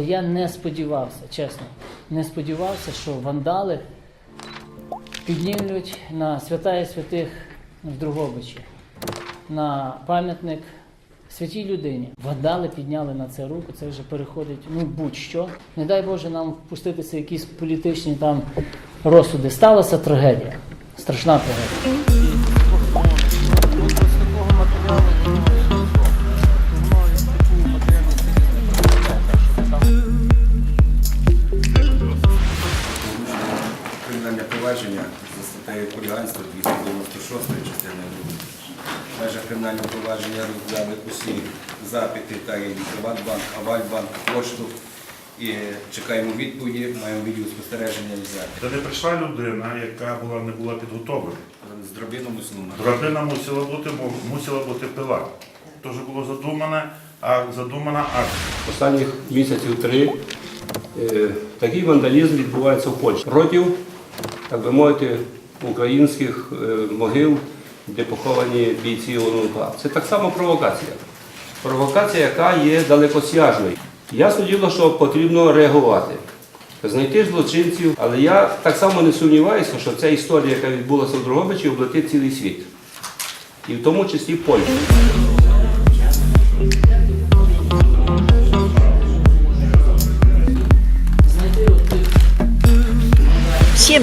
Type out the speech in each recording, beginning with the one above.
Я не сподівався, чесно, не сподівався, що вандали піднімлють на святая святих в Другобичі, на пам'ятник святій людині. Вандали підняли на це руку, це вже переходить, ну будь-що. Не дай Боже нам впуститися якісь політичні там розсуди. Сталася трагедія, страшна трагедія. Провадження за статтею хуліганства 296 частини 2. В межах кримінального провадження розгляли усі запити та і Приватбанк, Авальбанк, пошту. І чекаємо відповіді, маємо відео спостереження взяти. Та не прийшла людина, яка була, не була підготовлена. З дробином усунув. Драбина мусила бути, бо мусила бути пила. Тож було задумане, а задумана акція. Останніх місяців три е, такий вандалізм відбувається в Польщі. Проти, так би мовити, українських е, могил, де поховані бійці ОНУК. Це так само провокація. Провокація, яка є далекосяжною. Ясно діло, що потрібно реагувати, знайти злочинців, але я так само не сумніваюся, що ця історія, яка відбулася в Дрогобичі, облетить цілий світ. І в тому числі Польщу.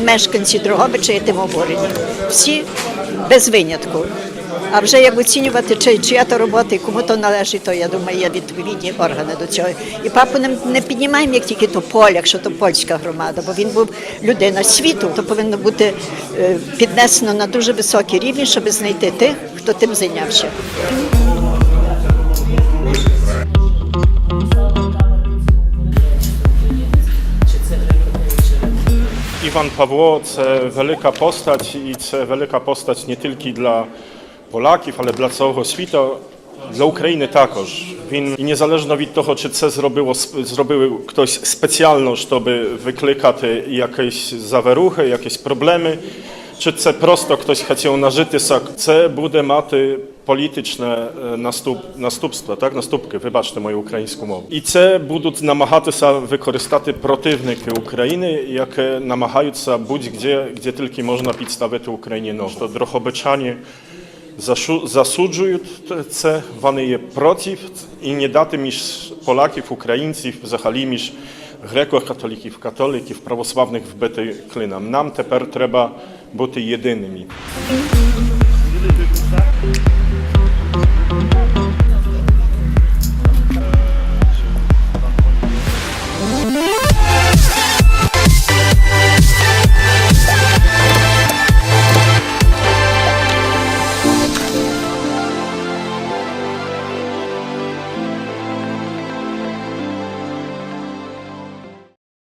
Мешканці Дрогобича є тим обурені. Всі без винятку. А вже як оцінювати, чи, чия то робота і кому то належить, то я думаю, є відповідні органи до цього. І папу не, не піднімаємо як тільки то поляк, що то польська громада, бо він був людина світу, то повинно бути е, піднесено на дуже високий рівень, щоб знайти тих, хто тим зайнявся. Чи Іван Павло це велика постать і це велика постать не тільки для Поляків, але для цілого світу, для України також. Він і незалежно від того, чи це зробило зробив хтось спеціально, щоб викликати якісь заверухи, якісь проблеми, чи це просто хтось хотів нажитися, це буде мати політичне е, наступ, наступство, так, наступки, вибачте мою українську мову. І це будуть намагатися використати противники України, які намагаються будь-де, де тільки можна підставити Україні нож. То дрохобичані засуджують це, вони є проти і не дати між Поляків, українців, взагалі між греко-католиків, католиків, православних вбити клином. Нам тепер треба бути єдиними.